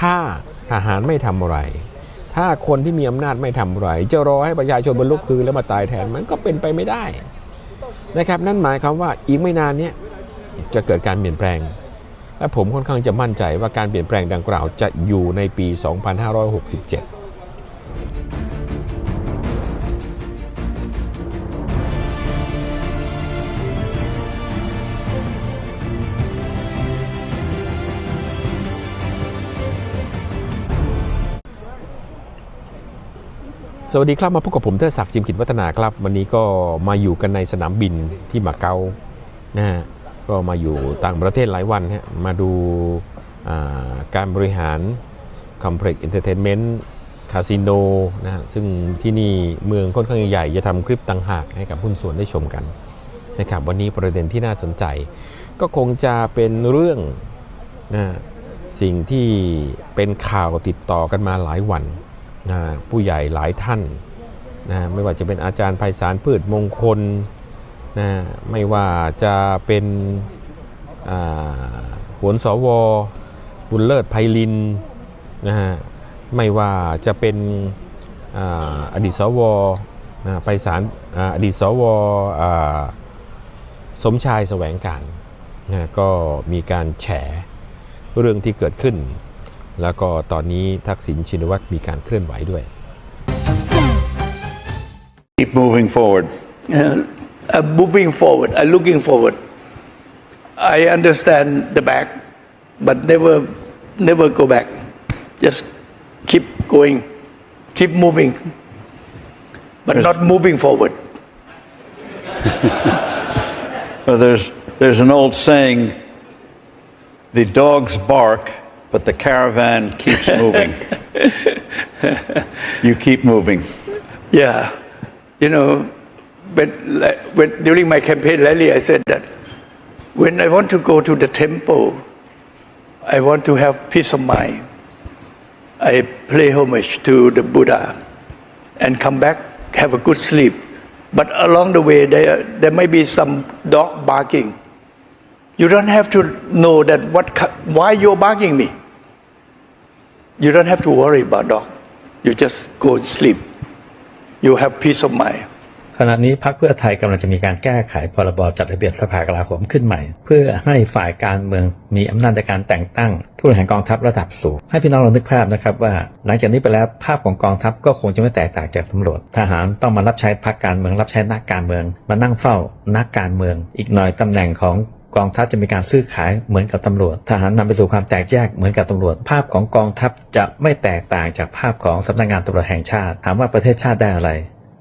ถ้าทหารไม่ทำอะไร ถ้าคนที่มีอำนาจไม่ทำอะไร จะรอให้ประชาชนบรรลุคือแล้วมาตายแทนมันก็เป็นไปไม่ได้นะครับ นั่นหมายความว่าอีกไม่นานเนี้ยจะเกิดการเปลี่ยนแปลง และผมค่อนข้างจะมั่นใจว่าการเปลี่ยนแปลงดังกล่าวจะอยู่ในปี 2567 สวัสดีครับมาพบกับผมเทดศักดิ์จิมกิจวัฒนาครับ วันนี้ก็มาอยู่กันในสนามบินที่มาเก๊านะฮะก็มาอยู่ต่างประเทศหลายวันฮะมาดูาการบริหาร Complex Entertainment คาสิโนนะฮะซึ่งที่นี่เมืองค่อนข้างใหญ่จะทำคลิปต่างหากให้กับหุ้นส่วนได้ชมกันนะครับวันนี้ประเด็นที่น่าสนใจ ก็คงจะเป็นเรื่องนะสิ่งที่เป็นข่าวติดต่อกันมาหลายวัน นะผู้ใหญ่หลายท่านนะไม่ว่าจะเป็นอาจารย์ไพศาลพืชมงคลนะไม่ว่าจะเป็นอ่าหวนสวบุญเลิศไพลินนะฮะไม่ว่าจะเป็นอดีตสวนะไพศาลอดีตสวสมชายแสวงการนะก็มีการแฉเรื่องที่เกิดขึ้น แล้วก็ตอนนี้ทักษิณชินวัตรมีการเคลื่อนไหวด้วย Keep moving forward. uh, uh, moving forward, uh, looking forward. I understand the back, but never, never go back. Just keep going, keep moving, but not moving forward. Well, there's, there's an old saying the dogs bark, but the caravan keeps moving. you keep moving. Yeah, you know, but when during my campaign rally, I said that when I want to go to the temple, I want to have peace of mind. I pay homage to the Buddha and come back, have a good sleep. But along the way, there, there may be some dog barking. You don't have to know that what, why you're barking me. You don't have to worry about dog. You just go and sleep. You have peace of mind. ขณะนี้พรรคเพื่อไทยกำลังจะมีการแก้ไขพรบจัดระเบียบสภากลาโหมขึ้นใหม่ เพื่อให้ฝ่ายการเมืองมีอำนาจในการแต่งตั้งผู้บริหารกองทัพระดับสูง ให้พี่น้องลองนึกภาพนะครับว่า หลังจากนี้ไปแล้วภาพของกองทัพก็คงจะไม่แตกต่างจากตำรวจ ทหารต้องมารับใช้พรรคการเมืองรับใช้นักการเมือง มานั่งเฝ้านักการเมือง อีกหน่อยตำแหน่งของ กองทัพจะมีการซื้อขายเหมือนกับตำรวจ ทหารนำไปสู่ความแตกแยกเหมือนกับตำรวจ ภาพของกองทัพจะไม่แตกต่างจากภาพของสำนักงานตำรวจแห่งชาติ ถามว่าประเทศชาติได้อะไร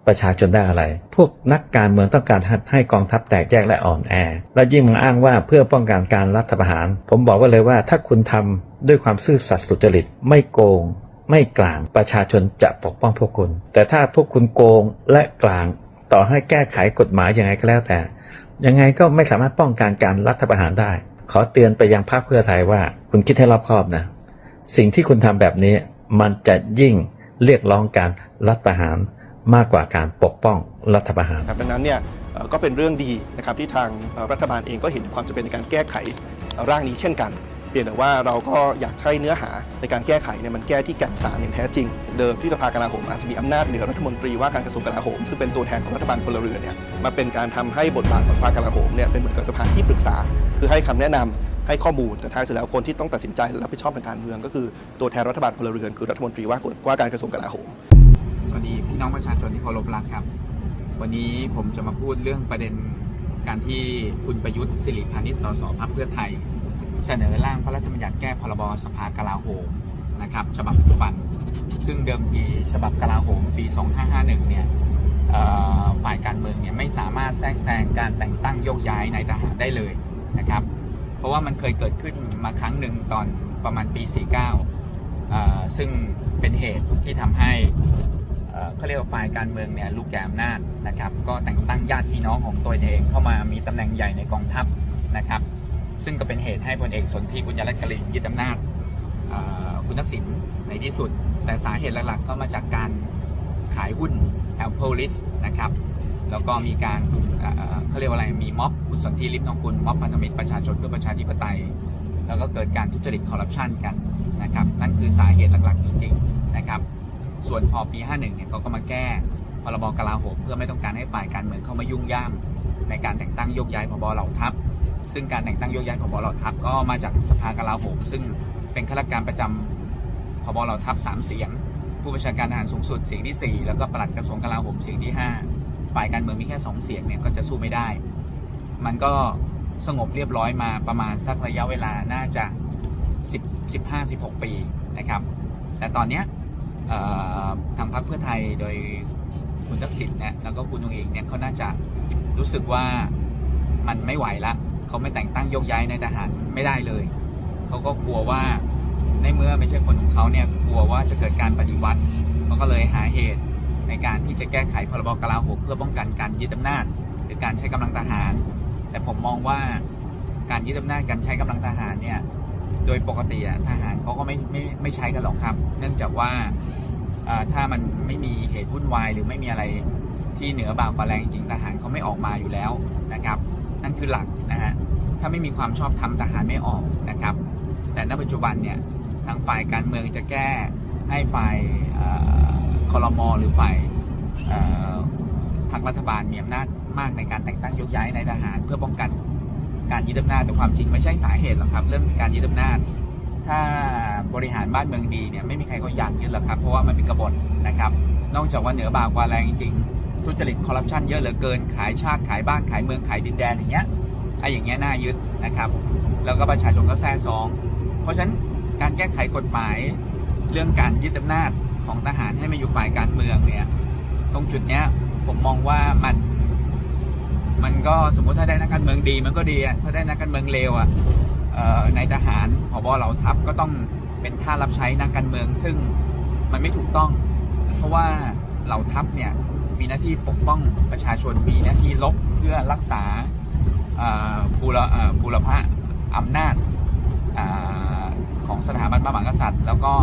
ประชาชนได้อะไร พวกนักการเมืองต้องการให้กองทัพแตกแยกและอ่อนแอ และยิ่งมาอ้างว่าเพื่อป้องกันการรัฐประหาร ผมบอกไว้เลยว่าถ้าคุณทำด้วยความซื่อสัตย์สุจริต ไม่โกง ไม่กลางประชาชนจะปกป้องพวกคุณ แต่ถ้าพวกคุณโกงและกลางต่อให้แก้ไขกฎหมายยังไงก็แล้วแต่ ยังไงก็ไม่สามารถป้องกันการรัฐประหารได้ ขอเตือนไปยังพรรคเพื่อไทยว่า คุณคิดให้รอบคอบนะ สิ่งที่คุณทำแบบนี้ มันจะยิ่งเรียกร้องการรัฐประหารมากกว่าการปกป้องรัฐประหารดังนั้นเนี่ยก็เป็นเรื่องดีนะครับที่ทางรัฐบาลเองก็เห็นความจำเป็นในการแก้ไขร่างนี้เช่นกัน เพียงแต่ว่าเราก็อยากใช้เนื้อหาในการแก้ไขเนี่ยมันแก้ที่แก่นสารอย่างแท้จริง เดิมที่สภากลาโหมอาจจะมีอำนาจเหนือรัฐมนตรีว่าการกระทรวงกลาโหมซึ่งเป็นตัวแทนของรัฐบาลพลเรือนเนี่ยมาเป็นการทำให้บทบาทของสภากลาโหมเนี่ยเป็นเหมือนกับสภาที่ปรึกษา คือให้คำแนะนำให้ข้อมูลแต่ท้ายสุดแล้วคนที่ต้องตัดสินใจและรับผิดชอบทางการเมืองก็คือตัวแทนรัฐบาลพลเรือนคือรัฐมนตรีว่าว่าการกระทรวงกลาโหม สวัสดีพี่น้องประชาชนที่เคารพรักครับ วันนี้ผมจะมาพูดเรื่องประเด็นการที่คุณประยุทธ์สิริพานิชสสพักเพื่อไทย เสนอร่างพระราชบัญญัติแก้พรบสภากลาโหมนะครับฉบับปัจจุบัน ซึ่งเดิมทีฉบับกลาโหมปี 2551 เนี่ยฝ่ายการเมืองเนี่ยไม่สามารถแทรกแซงการแต่งตั้งโยกย้ายนายทหารได้เลยนะครับ เพราะว่ามันเคยเกิดขึ้นมาครั้งหนึ่งตอนประมาณปี 49อ่อซึ่งเป็นเหตุที่ทำให้เอ่อเขาเรียกว่าฝ่ายการเมืองเนี่ยลูกแก่อำนาจนะครับ ก็แต่งตั้งญาติพี่น้องของตัวเองเข้ามามีตำแหน่งใหญ่ในกองทัพนะครับ ซึ่งก็เป็นเหตุให้พลเอกสนธิบุญยรัตน์กลิ่นยึดอำนาจอ่อคุณทักษิณในที่สุด แต่สาเหตุหลักๆ ก็มาจากการขายหุ้น Apple List นะครับ แล้วก็มีการเอ่อเขาเรียกว่าอะไร มีม็อบคุณสนธิลิมนองกุลม็อบพันธมิตรประชาชนเพื่อประชาธิปไตย แล้วก็เกิดการทุจริตคอร์รัปชันกันนะครับ นั่นคือคือสาเหตุหลักๆ จริงๆนะครับ ส่วนพอปี 51 เนี่ยเขาก็มาแก้พรบกลาโหมเพื่อไม่ต้องการให้ฝ่ายการเมืองเข้ามายุ่งย่ามในการแต่งตั้งโยกย้ายพบเหล่าทัพ ซึ่งการแต่งตั้งโยกย้ายพบเหล่าทัพก็มาจากสภากลาโหม ซึ่งเป็นข้าราชการประจำพบเหล่าทัพสามเสียง ผู้บัญชาการทหารสูงสุดเสียงที่ 4 แล้วก็ปลัดกระทรวงกลาโหมเสียงที่ 5 ฝ่ายการเมืองมีแค่ 2 เสียงเนี่ยก็จะสู้ไม่ได้ มันก็สงบเรียบร้อยมาประมาณสักระยะเวลาน่าจะ 10 15 16 ปีนะครับ แต่ตอนเนี้ยทางพรรคเพื่อไทยโดยคุณทักษิณเนี่ยแล้วก็คุณองเองเนี่ยเขาน่าจะรู้สึกว่ามันไม่ไหวละ เขาไม่แต่งตั้งโยกย้ายในทหารไม่ได้เลย เขาก็กลัวว่าในเมื่อไม่ใช่คนของเขาเนี่ยกลัวว่าจะเกิดการปฏิวัติเขาก็เลยหาเหตุในการที่จะแก้ไขพรบกลาโหมเพื่อป้องกันการยึดอำนาจ หรือการใช้กำลังทหาร แต่ผมมองว่าการยึดอำนาจการใช้กำลังทหารเนี่ยโดยปกติทหารเขาก็ไม่ไม่ไม่ใช้กันหรอกครับ เนื่องจากว่าอ่าถ้ามันไม่มีเหตุวุ่นวายหรือไม่มีอะไรที่เหนือบ่ากว่าแรงจริงทหารเขาไม่ออกมาอยู่แล้วนะครับ นั่นคือหลักนะฮะถ้าไม่มีความชอบธรรมทหารไม่ออกนะครับ แต่ณปัจจุบันเนี่ยทางฝ่ายการเมืองจะแก้ให้ฝ่ายคอรมอหรือฝ่ายทางรัฐบาลมีอำนาจมากในการแต่งตั้งยกย้ายในทหาร เพื่อป้องกันการยึดอำนาจแต่ความจริงไม่ใช่สาเหตุหรอกครับ เรื่องการยึดอำนาจ ถ้าบริหารบ้านเมืองดีเนี่ยไม่มีใครเขาอยากยึดหรอกครับ เพราะว่ามันเป็นกบฏนะครับ นอกจากว่าเหนือบากว่าแรงจริง ทุจริตคอร์รัปชันเยอะเหลือเกินขายชาติขายบ้านขายเมืองขายดินแดนอย่างเงี้ยไอ้อย่างเงี้ยน่ายึดนะครับ แล้วก็ประชาชนก็แซ่ซอง เพราะฉะนั้นการแก้ไขกฎหมายเรื่องการยึดอำนาจของทหารให้มาอยู่ฝ่ายการเมืองเนี่ยตรงจุดเนี้ยผมมองว่ามัน มันก็สมมุติถ้าได้นักการเมืองดีมันก็ดีถ้าได้นักการเมืองเลวอะเอ่อในทหารผบเหล่าทัพก็ต้องเป็นท่ารับใช้นักการเมือง ซึ่งมันไม่ถูกต้อง เพราะว่าเหล่าทัพเนี่ย มีหน้าที่ปกป้องประชาชน มีหน้าที่ลบเพื่อรักษาเอ่อบูรบูรพะอำนาจอของสถาบันพระมหากษัตริย์ แล้วก็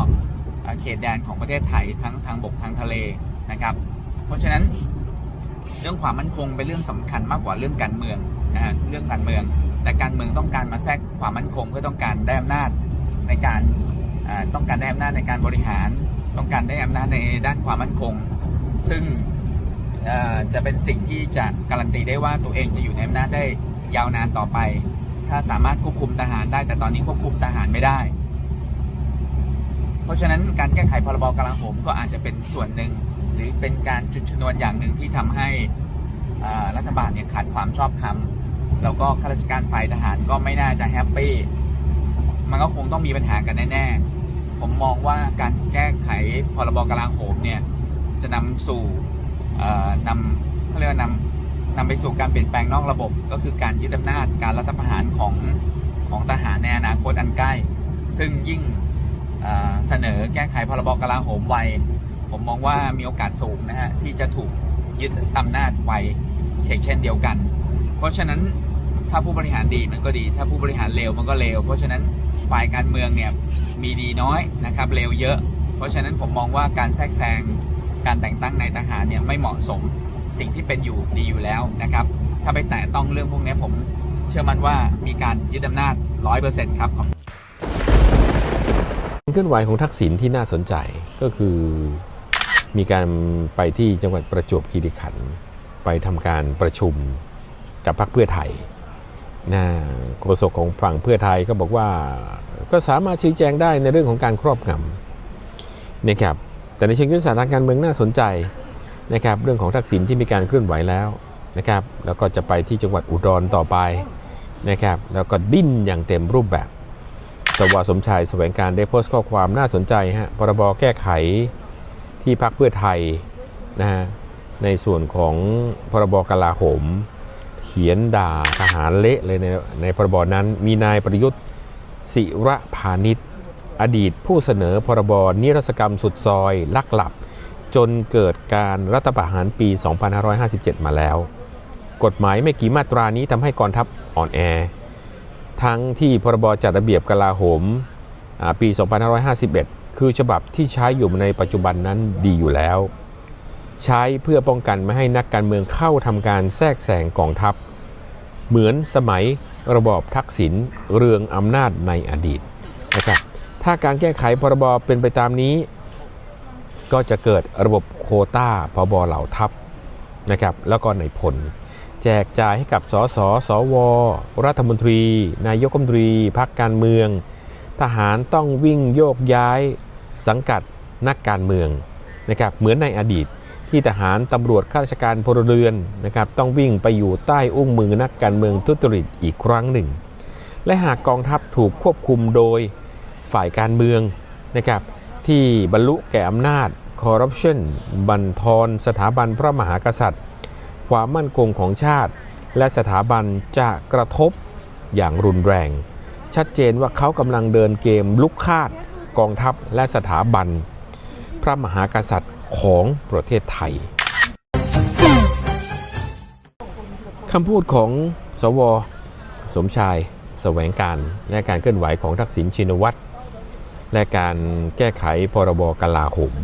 เขตแดนของประเทศไทยทั้งทางบกทางทะเลนะครับ เพราะฉะนั้นเรื่องความมั่นคงเป็นเรื่องสำคัญมากกว่าเรื่องการเมืองนะฮะเรื่องการเมือง แต่การเมืองต้องการมาแทรกความมั่นคงเพื่อต้องการได้อำนาจในการต้องการได้อำนาจในการบริหาร ต้องการได้อำนาจในด้านความมั่นคง ซึ่ง จะเป็นสิ่งที่จะการันตีได้ว่าตัวเองจะอยู่ในอำนาจได้ยาวนานต่อไป ถ้าสามารถควบคุมทหารได้ แต่ตอนนี้ควบคุมทหารไม่ได้ เพราะฉะนั้นการแก้ไขพรบกลาโหมก็อาจจะเป็นส่วนหนึ่ง หรือเป็นการจุดชนวนอย่างหนึ่งที่ทำให้รัฐบาลเนี่ยขาดความชอบธรรมแล้วก็ข้าราชการฝ่ายทหารก็ไม่น่าจะแฮปปี้มันก็คงต้องมีปัญหากันแน่ๆผมมองว่าการแก้ไขพรบกลาโหมเนี่ยจะนำสู่ นำเขาเรียกว่านำนำไปสู่การเปลี่ยนแปลงนอกระบบ ก็คือการยึดอำนาจการรัฐประหารของของทหารในอนาคตอันใกล้ ซึ่งยิ่งเเสนอแก้ไขพรบกลาโหมไวผมมองว่ามีโอกาสสูงนะฮะที่จะถูกยึดอำนาจไวเช่นเช่นเดียวกัน เพราะฉะนั้นถ้าผู้บริหารดีมันก็ดี ถ้าผู้บริหารเลวมันก็เลว เพราะฉะนั้นฝ่ายการเมืองเนี่ยมีดีน้อยนะครับเลวเยอะ เพราะฉะนั้นผมมองว่าการแทรกแซง การแต่งตั้งในทหารเนี่ยไม่เหมาะสมสิ่งที่เป็นอยู่ดีอยู่แล้วนะครับ ถ้าไปแตะต้องเรื่องพวกนี้ผมเชื่อมั่นว่ามีการยึดอำนาจร้อยเปอร์เซ็นต์ครับเคลื่อนไหวของทักษิณที่น่าสนใจก็คือมีการไปที่จังหวัดประจวบคีรีขันธ์ไปทำการประชุมกับพรรคเพื่อไทยนะโฆษกของฝั่งเพื่อไทยก็บอกว่าก็สามารถชี้แจงได้ในเรื่องของการครอบงำนะครับ แต่ในเชิงยุทธศาสตร์ทางการเมืองน่าสนใจนะครับเรื่องของทักษิณที่มีการเคลื่อนไหวแล้วนะครับแล้วก็จะไปที่จังหวัดอุดรต่อไปนะครับแล้วก็ดิ้นอย่างเต็มรูปแบบสวสมชายแสวงการได้โพสต์ข้อความน่าสนใจฮะพรบแก้ไขที่พักเพื่อไทยนะฮะในส่วนของพรบกลาโหม เขียนด่าทหารเละเลยในในพรบนั้นมีนายประยุทธ์ศิระพานิช อดีตผู้เสนอพรบนิรศกรรมสุดซอย ลักหลับ จนเกิดการรัฐประหารปี 2557 มาแล้ว กฎหมายไม่กี่มาตรานี้ทำให้กองทัพอ่อนแอ ทั้งที่พรบจัดระเบียบกลาโหมปี 2551 คือฉบับที่ใช้อยู่ในปัจจุบันนั้นดีอยู่แล้ว ใช้เพื่อป้องกันไม่ให้นักการเมืองเข้าทำการแทรกแซงกองทัพ เหมือนสมัยระบอบทักษิณเรืองอำนาจในอดีตนะครับ ถ้าการแก้ไขพรบเป็นไปตามนี้ ก็จะเกิดระบบโควต้าพบเหล่าทัพนะครับแล้วก็ในผล แจกจ่ายให้กับสสสว รัฐมนตรี นายกรัฐมนตรีพักการเมือง ทหารต้องวิ่งโยกย้ายสังกัดนักการเมืองนะครับเหมือนในอดีตที่ทหารตำรวจข้าราชการพลเรือนนะครับต้องวิ่งไปอยู่ใต้อุ้งมือนักการเมืองทุจริตอีกครั้งหนึ่ง และหากกองทัพถูกควบคุมโดย ฝ่ายการเมืองนะครับที่บรรลุแก่อำนาจคอร์รัปชันบันทอนสถาบันพระมหากษัตริย์ ความมั่นคงของชาติ และสถาบันจะกระทบอย่างรุนแรง ชัดเจนว่าเขากำลังเดินเกมลุกคาดกองทัพและสถาบัน พระมหากษัตริย์ของประเทศไทยคำพูดของสว สมชายแสวงการ และการเคลื่อนไหวของทักษิณชินวัตร และการแก้ไขพรบกลาโหม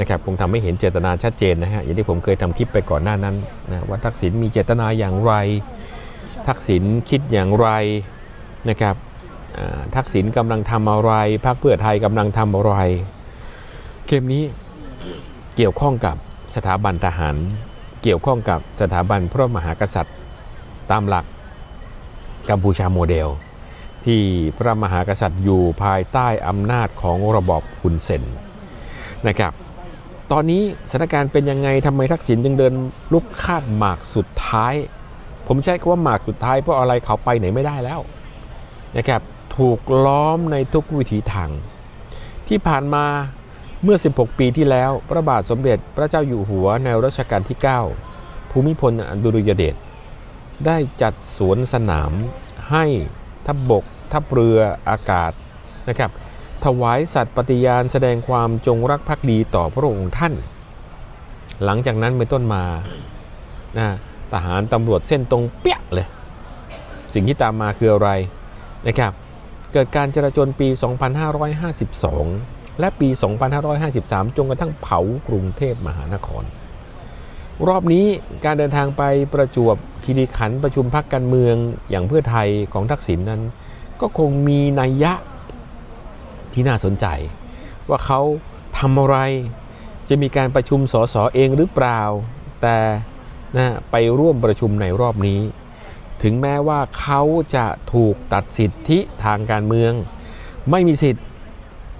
นะครับคงทำให้เห็นเจตนาชัดเจนนะฮะอย่างที่ผมเคยทำคลิปไปก่อนหน้านั้นนะว่าทักษิณมีเจตนาอย่างไร ทักษิณคิดอย่างไรนะครับทักษิณกำลังทำอะไรพรรคเพื่อไทยกำลังทำอะไรเกมนี้เกี่ยวข้องกับสถาบันทหาร เกี่ยวข้องกับสถาบันพระมหากษัตริย์ ตามหลักกัมพูชาโมเดล ที่พระมหากษัตริย์อยู่ภายใต้อำนาจของระบอบฮุนเซนนะครับ ตอนนี้สถานการณ์เป็นยังไงทำไมทักษิณยังเดินลุกคาดหมากสุดท้าย ผมใช้คำว่าหมากสุดท้ายเพราะอะไรเขาไปไหนไม่ได้แล้วนะครับถูกล้อมในทุกวิถีทาง ที่ผ่านมาเมื่อ 16 ปีที่แล้ว พระบาทสมเด็จพระเจ้าอยู่หัวในรัชกาลที่ 9 ภูมิพลอดุลยเดชได้จัดสวนสนามให้ ทัพบบก ทัพเรืออากาศนะครับถวายสัตย์ปฏิญาณแสดงความจงรักภักดีต่อพระองค์ท่าน หลังจากนั้นเป็นต้นมานะทหารตำรวจเส้นตรงเปี้ยเลย สิ่งที่ตามมาคืออะไรนะครับเกิดการจราจนปี 2552 และปี 2553 จนกระทั่งเผากรุงเทพมหานคร รอบนี้การเดินทางไปประจวบคีรีขันธ์ประชุมพักการเมืองอย่างเพื่อไทยของทักษิณนนั้น ก็คงมีนัยยะที่น่าสนใจ ว่าเขาทำอะไรจะมีการประชุมสสเองหรือเปล่า แต่นะไปร่วมประชุมในรอบนี้ ถึงแม้ว่าเขาจะถูกตัดสิทธิทางการเมือง ไม่มีสิทธิ์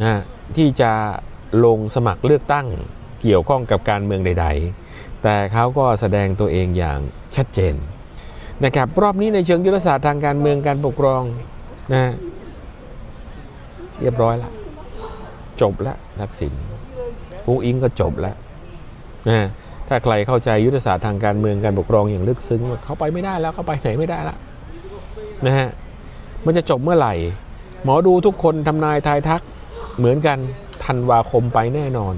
นะที่จะลงสมัครเลือกตั้งเกี่ยวข้องกับการเมืองใด แต่เขาก็แสดงตัวเองอย่างชัดเจนนะครับรอบนี้ในเชิงยุทธศาสตร์ทางการเมืองการปกครองนะเรียบร้อยล้วจบแล้วทักษิณอุ้งอิงก็จบแล้วนะถ้าใครเข้าใจยุทธศาสตร์ทางการเมืองการปกครองอย่างลึกซึ้งว่าเขาไปไม่ได้แล้วเขาไปไหนไม่ได้แล้วนะฮะมันจะจบเมื่อไหร่ หมอดูทุกคนทำนายทายทักเหมือนกันธันวาคมไปแน่นอน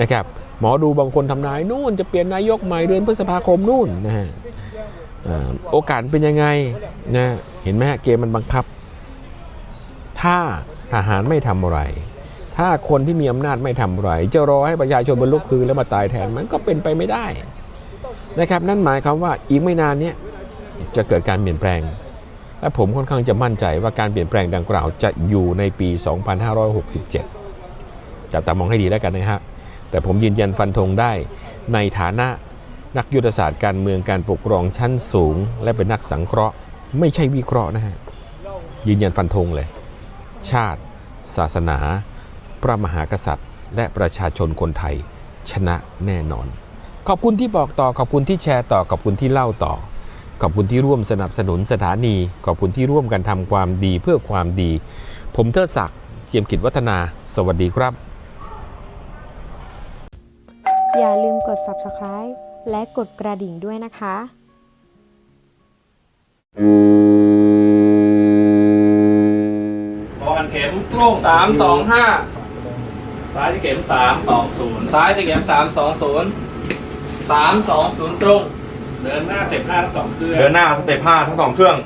นะครับ หมอดูบางคนทำนายนู่นจะเปลี่ยนนายกใหม่เดือนพฤษภาคมนู่นนะฮะโอกาสเป็นยังไงนะเห็นไหมฮะเกมมันบังคับ ถ้าทหารไม่ทำอะไร ถ้าคนที่มีอำนาจไม่ทำอะไร จะรอให้ประชาชนบรรลุคือแล้วมาตายแทนมันก็เป็นไปไม่ได้นะครับ นั่นหมายความว่าอีกไม่นานเนี้ยจะเกิดการเปลี่ยนแปลง และผมค่อนข้างจะมั่นใจว่าการเปลี่ยนแปลงดังกล่าวจะอยู่ในปี 2567 จับตามองให้ดีแล้วกันนะฮะ แต่ผมยืนยันฟันธงได้ ในฐานะนักยุทธศาสตร์การเมืองการปกครองชั้นสูง และเป็นนักสังเคราะห์ ไม่ใช่วิเคราะห์นะฮะยืนยันฟันธงเลย ชาติ ศาสนา พระมหากษัตริย์ และประชาชนคนไทย ชนะแน่นอน ขอบคุณที่บอกต่อขอบคุณที่แชร์ต่อขอบคุณที่เล่าต่อ ขอบคุณที่ร่วมสนับสนุนสถานี ขอบคุณที่ร่วมกันทำความดีเพื่อความดี ผมเทิดศักดิ์เจียมกิจวัฒนา สวัสดีครับ อย่าลืมกด subscribe และกดกระดิ่งด้วยนะคะพอกันเข็มโล่งสามสองห้าซ้ายที่เข็มสามสองศูนย์ซ้ายที่เข็มสามสองศูนย์สามสองศูนย์ตรง เดินหน้าเสร็จห้าทั้งสองเครื่องเดินหน้าสเต็ปห้าทั้งสองเครื่อง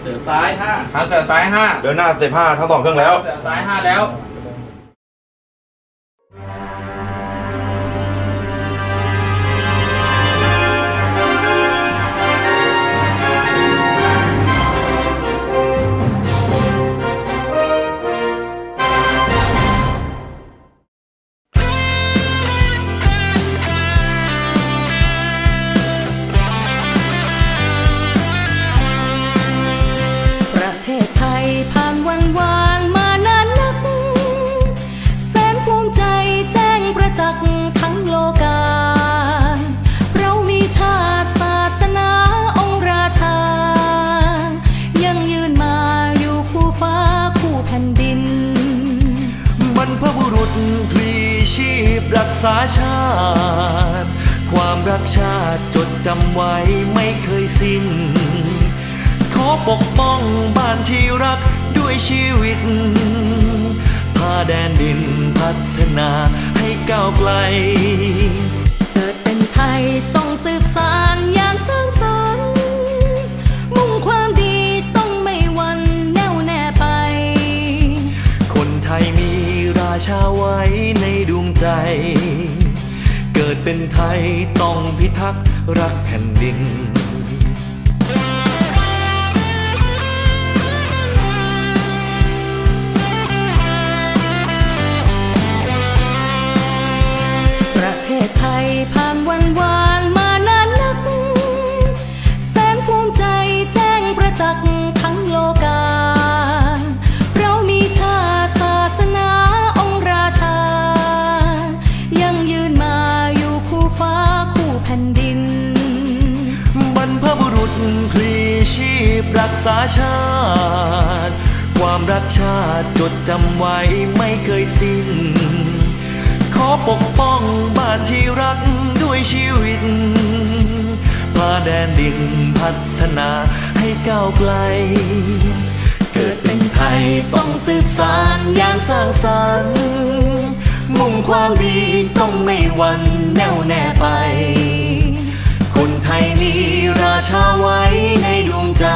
เสือซ้ายห้าทางเสือซ้ายห้าเดินหน้าสเต็ปห้าทั้งสองเครื่องแล้ว เสือซ้ายห้าแล้ว ษาชาติ ความรักชาติจดจำไว้ไม่เคยสิ้น ขอปกป้องบ้านที่รักด้วยชีวิต พาแดนดินพัฒนาให้ก้าวไกล เกิดเป็นไทยต้องสืบสาน ชาไว้ในดวงใจ เกิดเป็นไทยต้องพิทักษ์รักแผ่นดิน ผ่นดิน บรรพบุรุษพลีชีพรักษาชาติ ความรักชาติจดจำไว้ไม่เคยสิ้น ขอปกป้องบ้านที่รักด้วยชีวิตพาแดนดินพัฒนาให้ก้าวไกล เกิดเป็นไทยต้องสืบสานอย่างสร้างสรรค์ มุ่งความดีต้องไม่หวันแน่วแน่ไป คนไทยมีราชาไว้ในดวงใจ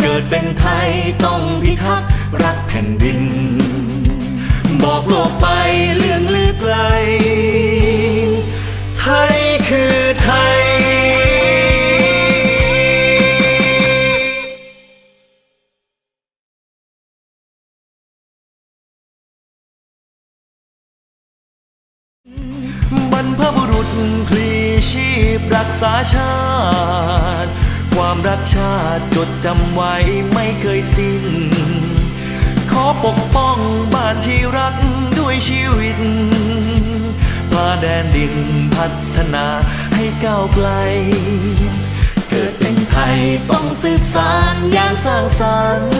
เกิดเป็นไทยต้องพิทักษ์รักแผ่นดิน บอกโลกไปเรื่องลือไกล ไทยคือไทย กษาชาติ ความรักชาติจดจำไว้ไม่เคยสิ้น ขอปกป้องบ้านที่รักด้วยชีวิตพาแดนดินพัฒนาให้ก้าวไกล เกิดเป็นไทยต้องสืบสานอย่างสร้างสรรค์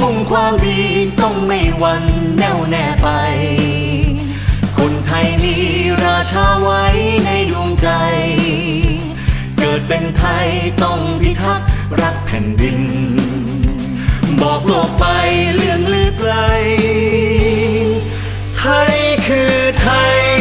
มุ่งความดีต้องไม่หวันแน่วแน่ไป ทยมีราชาไว้ในดวงใจ เกิดเป็นไทยต้องพิทักษ์รักแผ่นดิน บอกโลกไปเลื่องลือไกล ไทยคือไทย